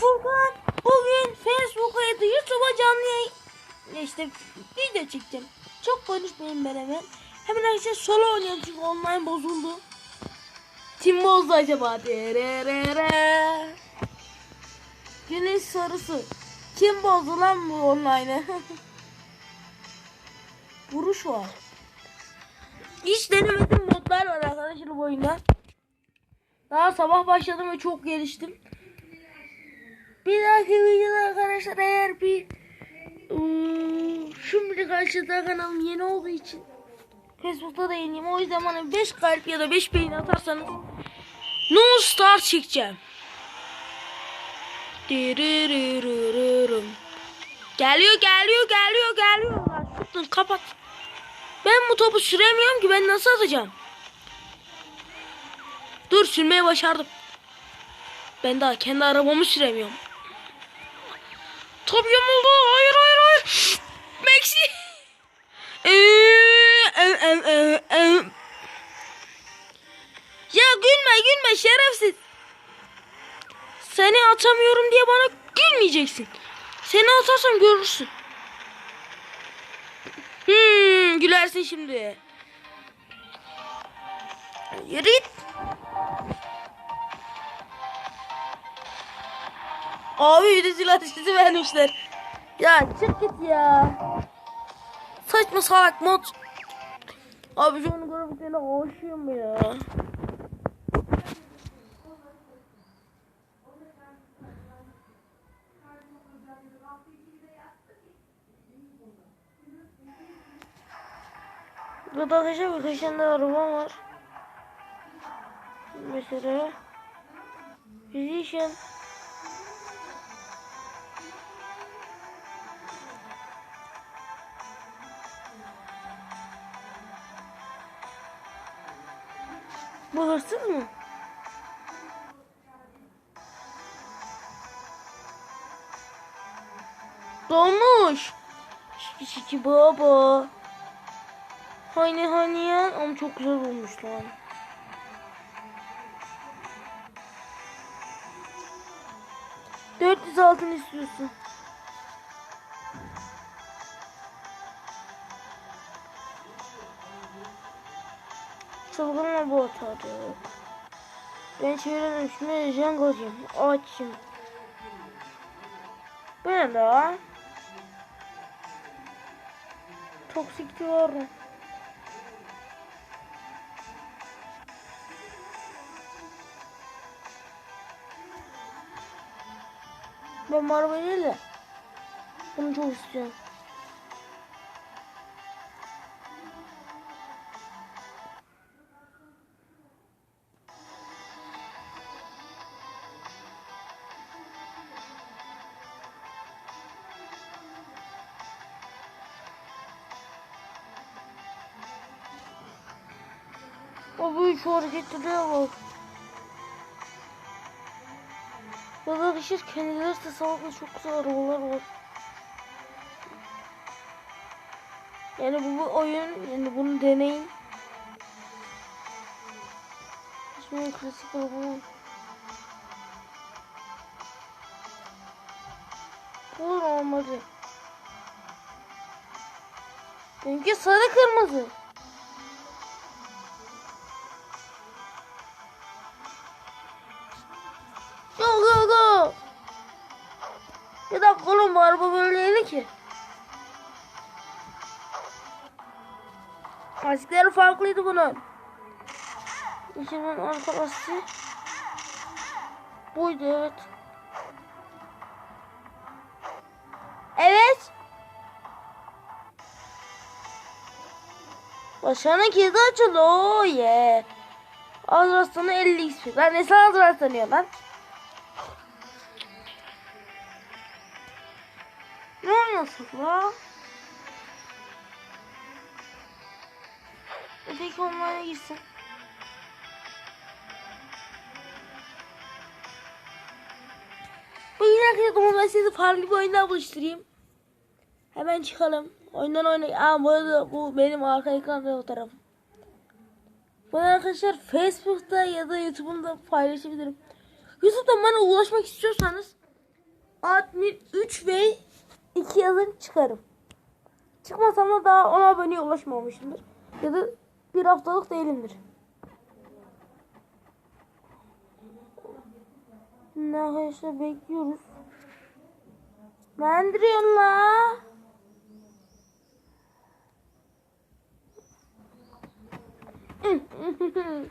Furkan bugün Facebook'a ya da YouTube'a canlı yayın ya işte video çekeceğim. Çok konuşmayayım ben hemen. Hemen arkadaşlar solo oynuyorum çünkü online bozuldu. Kim bozdu acaba? Dererere. Günün sorusu. Kim bozdu lan bu online'ı? Vuruş var. Hiç denemedim modlar var arkadaşlar bu oyunda. Daha sabah başladım ve çok geliştim. Bir dahaki videoda arkadaşlar eğer bir ıı, şimdilik arkadaşlar kanalım yeni olduğu için Facebook'ta da yeniyim. O yüzden bana 5 kalp ya da 5 beğeni atarsanız No Star çekeceğim. Geliyor geliyor geliyor geliyor. Şutun kapat. Ben bu topu süremiyorum ki ben nasıl atacağım? Dur sürmeye başardım. Ben daha kendi arabamı süremiyorum. Top yamuldu. Hayır hayır hayır. Maxi. Ee, em, em, em, em. Ya gülme gülme şerefsiz. Seni atamıyorum diye bana gülmeyeceksin. Seni atarsam görürsün. Hmm, gülersin şimdi. Yürü git. Abi de silah sesi vermişler. Ya çık git ya. Saçma salak mod. Abi şu an grafiklerine aşığım ya. Burada arkadaşlar birkaç tane daha araba var. Mesela Physician Bu hırsız mı? Dolmuş. Şiki şiki baba. Hani hani ya. Ama çok güzel olmuş lan. Dört yüz altın istiyorsun. Atarı yok. Ben çevreden üstüne jangolcuyum. Açım. Bu ne daha? Toksik diyorum. Ben de bunu çok istiyorum. O büyük şu hareketlere bak. Ya da arkadaşlar kendileri de sağlıklı çok güzel arabalar var. Yani bu, bu oyun, yani bunu deneyin. Şimdi klasik araba. Bu olmadı. Benimki sarı kırmızı. Oğlum bu araba böyleydi ki. Lastikleri farklıydı bunun. İçinin arka lastiği. Buydu evet. Evet. Başağının kilidi açıldı. Oo ye. Az rastlanı 50 XP. Lan ne sana rastlanıyor lan? La? Öteki onlara girsin. Bugün arkadaşlar ben sizi farklı bir oyunda buluşturayım. Hemen çıkalım. Oyundan oynay. Aa bu arada bu benim arka ekran fotoğrafım. Bunu arkadaşlar Facebook'ta ya da YouTube'umda paylaşabilirim. YouTube'dan bana ulaşmak istiyorsanız admin 3 ve 2 yazın çıkarım. Çıkmasam da daha 10 aboneye ulaşmamışımdır. Ya da bir haftalık değilimdir. Ne arkadaşlar bekliyoruz. Ne indiriyorsun la?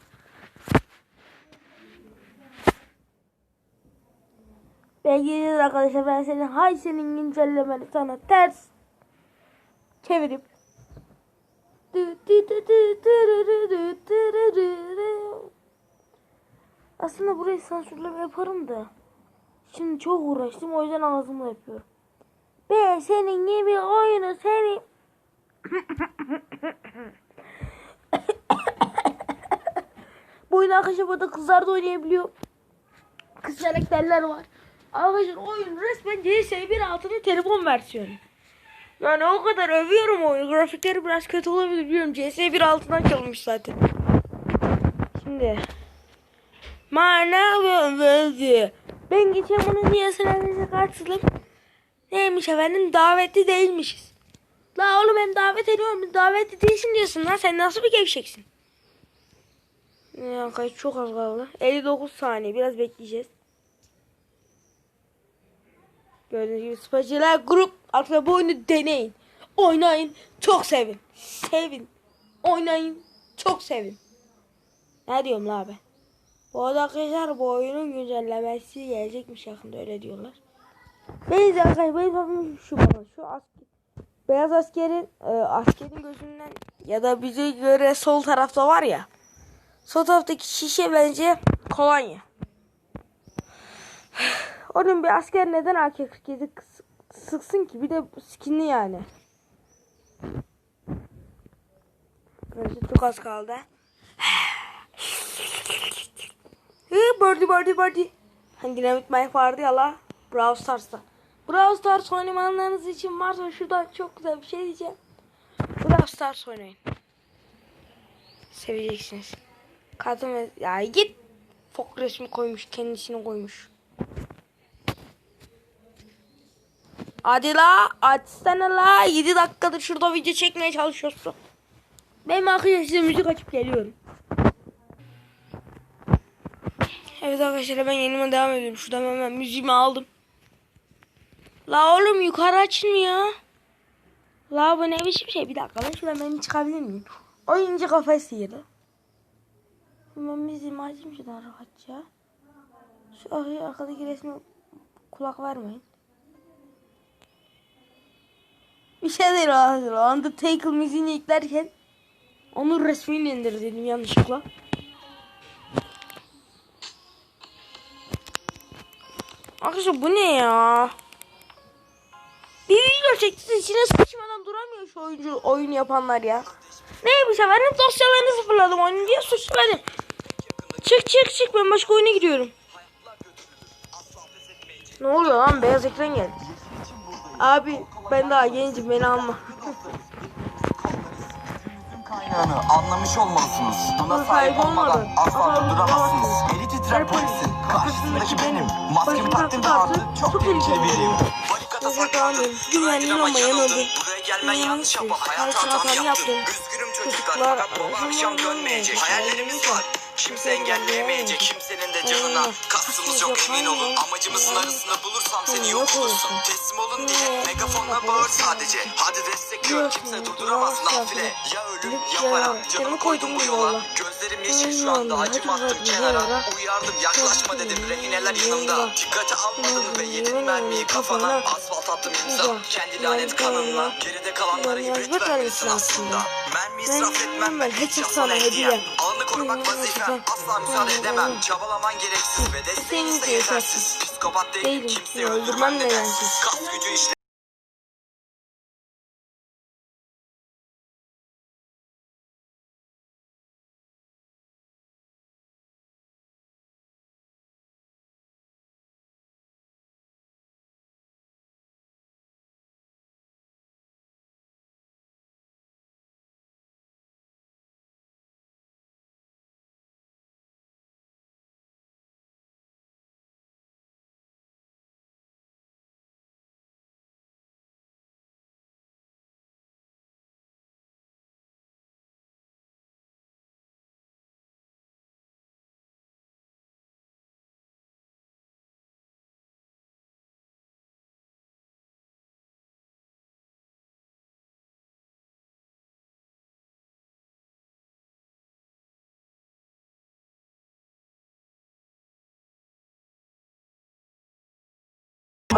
Bekleyeceğiz arkadaşlar ben senin hay senin güncellemeni sana ters çevirip. Aslında burayı sansürleme yaparım da. Şimdi çok uğraştım o yüzden ağzımla yapıyorum. Ben senin gibi oyunu senin Bu oyunu arkadaşlar burada kızlar da oynayabiliyor. Kız karakterler var. Arkadaşlar oyun resmen CS 1.6'nın telefon versiyonu. Yani o kadar övüyorum oyunu. Grafikleri biraz kötü olabilir biliyorum. CS 1.6'dan çalınmış zaten. Şimdi. Mana ve Ben geçen bunu niye sınavınıza karşıladım. Neymiş efendim davetli değilmişiz. La oğlum ben davet ediyorum. Davetli değilsin diyorsun lan. Sen nasıl bir gevşeksin? Ya kaç çok az kaldı. 59 saniye. Biraz bekleyeceğiz. Gördüğünüz gibi Spacılar grup arkadaşlar bu oyunu deneyin. Oynayın. Çok sevin. Sevin. Oynayın. Çok sevin. Ne diyorum la abi? Bu arada arkadaşlar bu oyunun güncellemesi gelecekmiş yakında öyle diyorlar. Neyse arkadaşlar benim tahminim şu bana. Şu asker, beyaz askerin e, askerin gözünden ya da bize göre sol tarafta var ya. Sol taraftaki şişe bence kolonya. Onun bir asker neden AK-47 sıksın ki? Bir de skinli yani. Böyle çok az kaldı. Birdie birdie birdie. Hani dinamit Mike vardı ya la. Brawl Stars'ta. Brawl Stars oynamanlarınız için varsa şuradan çok güzel bir şey diyeceğim. Brawl Stars oynayın. Seveceksiniz. Kadın ve... Ya git. Fok resmi koymuş. Kendisini koymuş. Hadi la. Açsana la. 7 dakikadır şurada video çekmeye çalışıyorsun. Benim arkadaşlar müzik açıp geliyorum. Evet arkadaşlar ben yenime devam ediyorum. Şuradan hemen müziğimi aldım. La oğlum yukarı açılmıyor. La bu ne biçim şey? Bir dakika ben şuradan ben çıkabilir miyim? Oyuncu kafası yedi. Ben müziğimi açayım şuradan rahatça. Şu arkadaki resme kulak vermeyin. Bir şey değil arkadaşlar. Undertaker müziğini yüklerken onun resmini indir dedim yanlışlıkla. Arkadaşlar bu ne ya? Bir video çekti içine sıçmadan duramıyor şu oyuncu oyun yapanlar ya. Neymiş efendim dosyalarını sıfırladım oyunu diye suçladım. Çık çık çık ben başka oyuna gidiyorum. Ne oluyor lan beyaz ekran geldi. Abi ben daha gencim beni alma. kaynağını anlamış olmalısınız. Buna sahip olmadan asla durduramazsınız. Eli titrer polisin. Karşısındaki benim. Maskemi taktım ve artık çok tehlikeli biriyim. Barikata saklandım. Güvendim ama ama yanıldım. Buraya gelmen yanlış yapma. Hayat hayat hatanı hatanı yaptım. Üzgünüm çocuklar bu akşam dönmeyecek. Hayallerimiz var. Kimse engelleyemeyecek kimsenin de canına. Kastımız yok emin olun. Amacımızın arasında bulursam seni yok olursun. Teslim olun diye megafonla bağır sadece. Hadi destekliyor kimse durduramaz Duramaz nafile. Ya ölüm ya para. Canımı koydum bu yola. Gözlerim yeşil şu anda acım attım kenara. Uyardım yaklaşma dedim rehineler yanımda. Dikkate almadın ve yedin mermiyi kafana. Asfalt attım imza. Kendi lanet kanınla. Geride kalanlara ibret vermelisin aslında. Mermi israf etmem ben hiç sana hediye. Alanı korumak vazifem. Asla müsaade edemem. Çabalaman gereksiz ve desteğin ise yetersiz. Psikopat değilim. Kimseyi Öldürmem nedensiz. Kas gücü işte.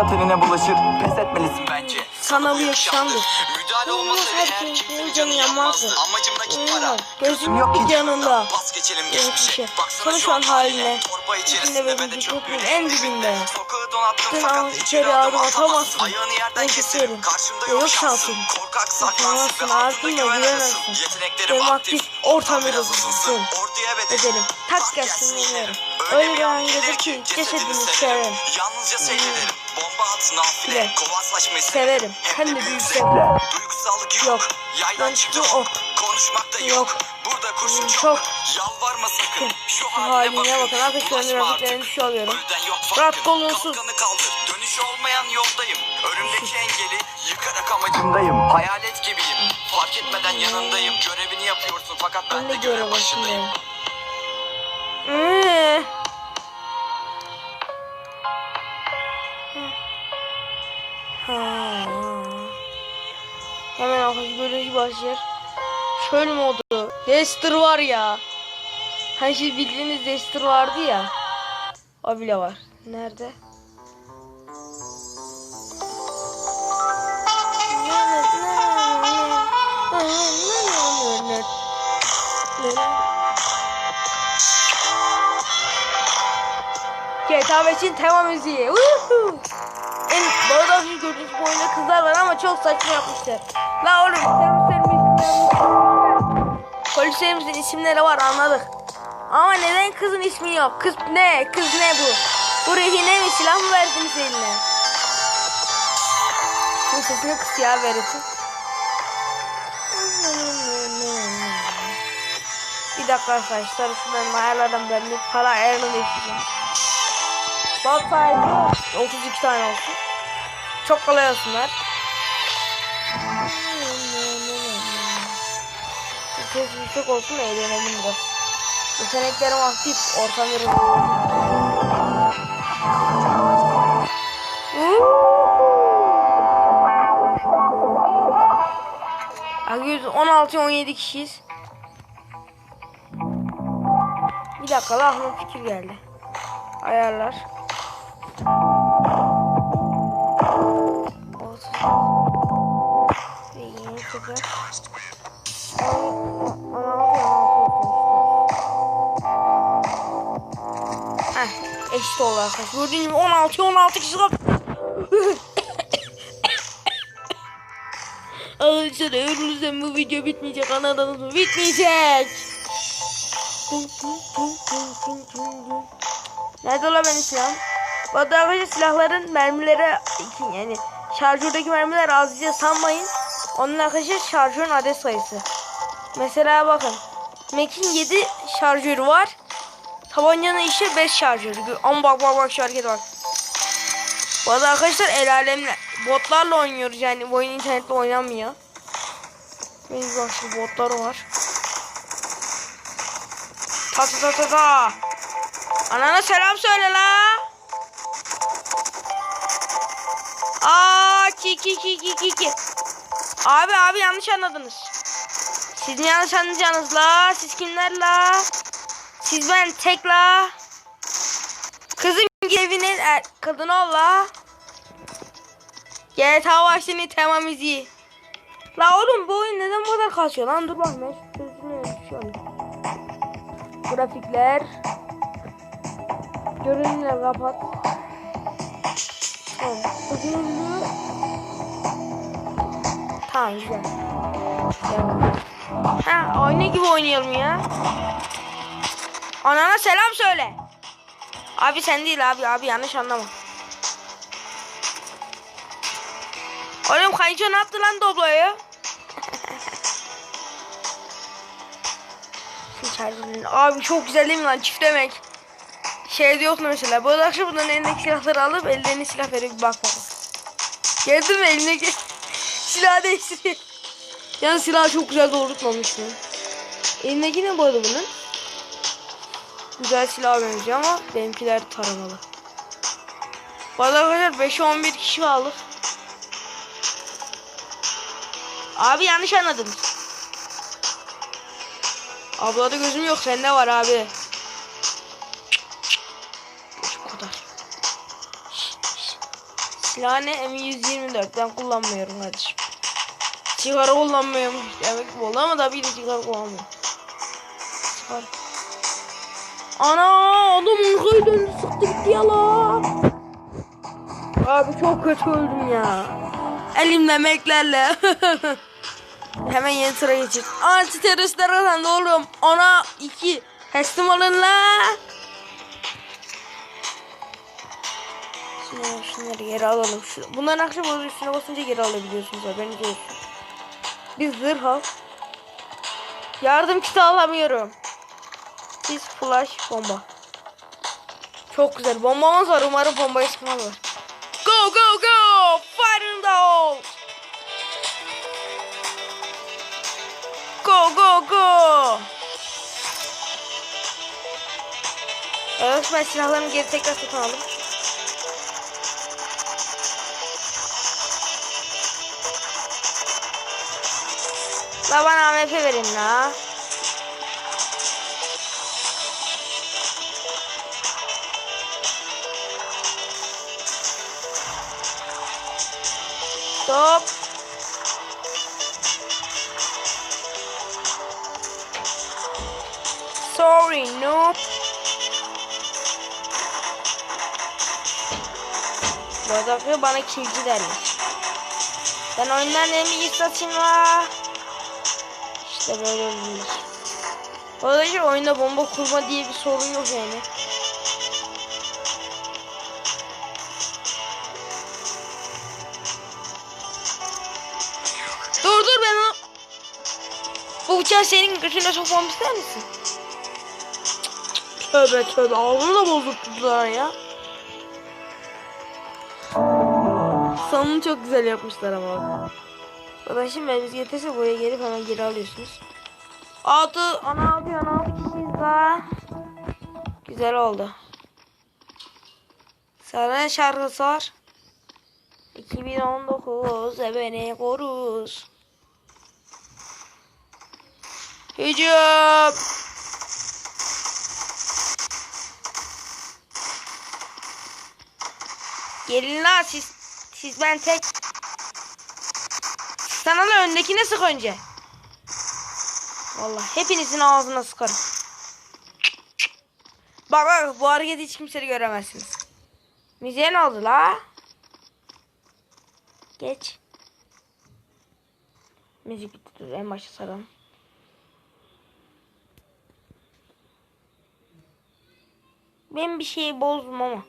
Fırsa tenine bulaşır. Pes etmelisin bence. Sana bu yakışandır. Müdahale olmasa Her eğer kimsenin canı yanmazdı. yanmazdı. Amacım nakit Hmm, para. gözüm yok hiç yanında. Bas geçelim Geçmişe. Baksana Sonra şu an haline. Torba içerisinde ve de ve çöplüğün en dibinde. Sokağı donattım Sen fakat içeri adım atamazsın. Ayağını yerden keserim. Karşımda Yok yok şansın. Korkak saklansın ve güven güvenemezsin. Yeteneklerim aktif. ortam biraz ısınsın. Orduya bedelim. Edelim. Tak gelsin yenerim. Öyle bir an gelir ki cesedini severim. Yalnızca seyrederim. Bomba atın affile. Bile. Kovaslaşmayı Severim. Hem de büyük zevkle. Duygusallık yok. Yok. Yaydan çıktı ok. Konuşmak da yok. Burada kurşun çok. Çok. Yalvarma sakın. Şu haline bakın. Arkadaşlar artık. şu alıyorum. Kalkanı kaldır. Dönüş olmayan yoldayım. Önümdeki engeli yıkarak amacımdayım. Hayalet gibiyim. Fark etmeden yanındayım. Görevini yapıyorsun fakat ben, de görev başındayım. Ee. Ha. Hemen arkadaşlar bölümcü başlar. Çöl modu. Dexter var ya. Hani siz bildiğiniz Dexter vardı ya. O bile var. Nerede? GTA 5'in tema müziği. Woohoo! En bu arada şu gördüğünüz bu oyunda kızlar var ama çok saçma yapmışlar. La oğlum polislerimizin Polislerimizin isimleri var anladık. Ama neden kızın ismi yok? Kız ne? Kız ne bu? Bu rehine mi? Silah mı verdiniz eline? Bu sesini kıs ya verirsin. Bir dakika arkadaşlar şundan ayarlardan ben bir para ayarını değiştireceğim. Sahibi 32 tane olsun. Çok kolay olsunlar. Ses yüksek olsun eğlenelim biraz. Yeteneklerim aktif. Ortam Agüz 16-17 kişiyiz. Bir dakika aklıma fikir geldi. Ayarlar. Ve yeni Heh, eşit oldu arkadaşlar. Gördüğünüz gibi 16 16 kişi kaldı. Arkadaşlar önümüzden bu video bitmeyecek anladınız mı? Bitmeyecek. Nerede ola benim silahım? Bu silahların mermileri yani şarjördeki mermiler az diye sanmayın. Onun arkadaşlar şarjörün adet sayısı. Mesela bakın. Mac'in 7 şarjörü var. Tabancanın işte 5 şarjörü. Ama bak bak bak şu harekete bak. Bu arada arkadaşlar el alemle botlarla oynuyoruz yani bu oyun internetle oynanmıyor. Benim bak şu botları var. Ta ta ta ta ta. Anana selam söyle la. Aa ki ki ki ki ki ki. Abi abi yanlış anladınız. Siz ne yanlış anlayacaksınız la? Siz kimler la? Siz ben tek la. Kızın evinin er, kadını ol la. GTA başlığını tema müziği. La oğlum bu oyun neden bu kadar kasıyor lan? Dur bak ben. Grafikler. Görünümler kapat. Tamam. Uzunluğu. Tamam güzel. Ha oyna gibi oynayalım ya. Anana selam söyle. Abi sen değil abi abi yanlış anlama. Oğlum kayınço ne yaptı lan Doblo'yu? abi çok güzel değil mi lan çift demek. Şeyde yok mesela. Bu akşam bunların elindeki silahları alıp ellerine silah verip bir bak bakalım. Gördün mü elindeki silah değiştiriyor. Yani silahı çok güzel doğrultmamış mı? Elindeki ne bu arada bunun? Güzel silah benziyor ama benimkiler taramalı. Bu arada arkadaşlar 5'e 11 kişi kaldık. Abi yanlış anladınız. Ablada gözüm yok sende var abi. Ne? M124. Ben kullanmıyorum kardeşim. Sigara kullanmıyorum. Demek bu oldu ama tabii ki sigara kullanmıyorum. Sigara. Ana adam arkaya döndü sıktı gitti ya la. Abi çok kötü öldüm ya. Elimle meklerle. Hemen yeni sıra geçir. Anti teröristler kazandı oğlum. Ona iki. Teslim olun la. Şimdi şunları geri alalım. Şu, bunların akşam olur üstüne basınca geri alabiliyorsunuz haberiniz olsun. Bir zırh al. Yardım kiti alamıyorum. Biz flash bomba. Çok güzel. Bombamız var. Umarım bombayı sıkmazlar. Go go go! Fire in the hole! Go go go! Evet ben silahlarımı geri tekrar satın aldım. La bana AMP verin la. Stop. Sorry, no. Bu arada bana kilci derler. Ben oyundan en iyi satayım la. İşte böyle oluyor. Şu oyunda bomba kurma diye bir sorun yok yani. Dur dur ben o... Bu bıçağı senin götüne sokmamı ister misin? Tövbe tövbe ağzını da bozulttular ya. Sonunu çok güzel yapmışlar ama. Zaten şimdi elimiz getirse buraya gelip hemen geri alıyorsunuz. Altı, ana altı, ana altı kişiyiz daha. Güzel oldu. Sana şarkısı var. 2019 beni koruz. Hücum. Gelin lan siz. Siz ben tek. Sana da öndekine sık önce. Vallahi hepinizin ağzına sıkarım. Bak bak bu hareketi hiç kimse göremezsiniz. Müziğe ne oldu la? Geç. Müzik bitti dur en başa saralım. Ben bir şeyi bozdum ama.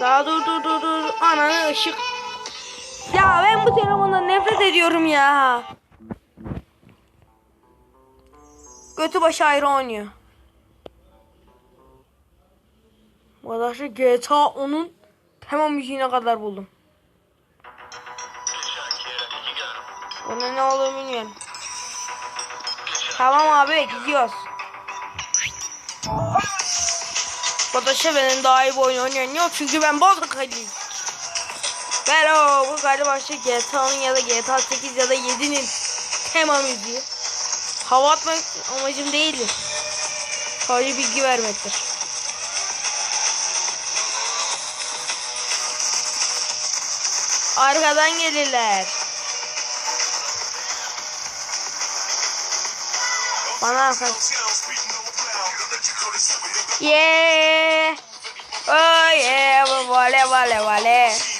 Daha dur dur dur dur. Ananı ışık. Ya ben bu telefondan nefret ediyorum ya. Götü başı ayrı oynuyor. Arkadaşlar GTA onun tamam müziğine kadar buldum. Onun ne olduğunu bilmiyorum. Tamam abi gidiyoruz. Arkadaşlar benim daha iyi bir oyun oynayan yok çünkü ben. Ben o bu galiba işte GTA'nın ya da GTA 8 ya da 7'nin tema müziği. Hava atmak amacım değildir. Sadece bilgi vermektir. Arkadan gelirler. Bana arka. Yeah. Oh yeah. Vale vale vale.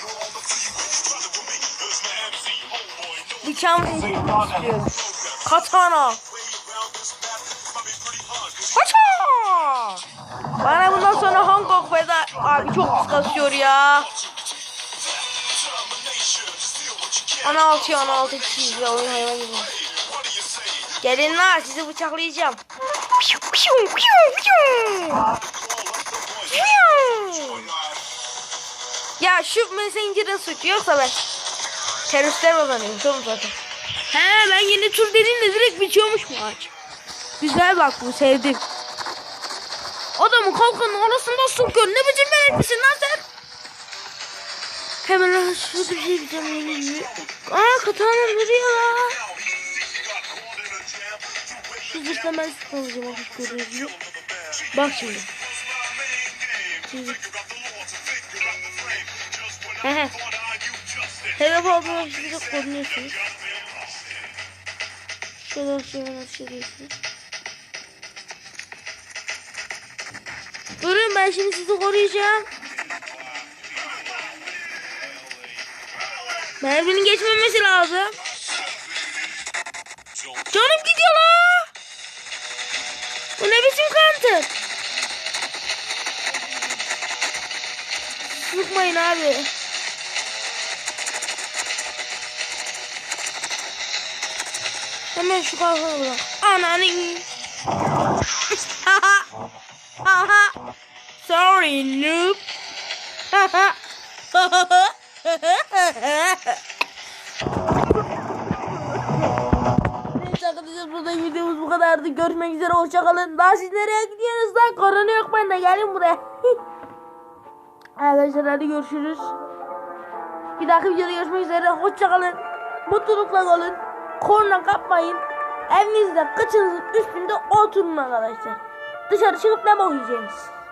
Bıçağımı istiyorum. Katana. Katana. Bana bundan sonra Hong Kong feda abi çok kasıyor ya. 16 16 kişiyiz oyun hayvan gibi. Gelin lan sizi bıçaklayacağım. Ya şu Messenger'ın suçu yoksa ben teröristler kazanıyormuş oğlum zaten. He ben yeni tur dediğimde direkt bitiyormuş mu ağaç? Güzel bak bu sevdim. Adamın kalkanın arasında sokuyor. Ne biçim meleklisin lan sen? Hemen şurada bir şey diyeceğim. Aa katana duruyor la. Zırhla ben artık görüyoruz. Bak şimdi. Şimdi. Hehe. Hedef olduğunu size korunuyorsunuz. Şöyle şöyle açıyorsunuz. Durun ben şimdi sizi koruyacağım. Merminin geçmemesi lazım. Hemen şu kalkanı bırak. Ananı. Sorry noob. Arkadaşlar burada videomuz bu kadardı. Görüşmek üzere hoşçakalın. Daha siz nereye gidiyorsunuz lan? Korona yok bende gelin buraya. arkadaşlar hadi görüşürüz. Bir dahaki videoda görüşmek üzere. Hoşçakalın. Mutlulukla kalın. Korna kapmayın. Evinizde kıçınızın üstünde oturun arkadaşlar. Dışarı çıkıp ne bok?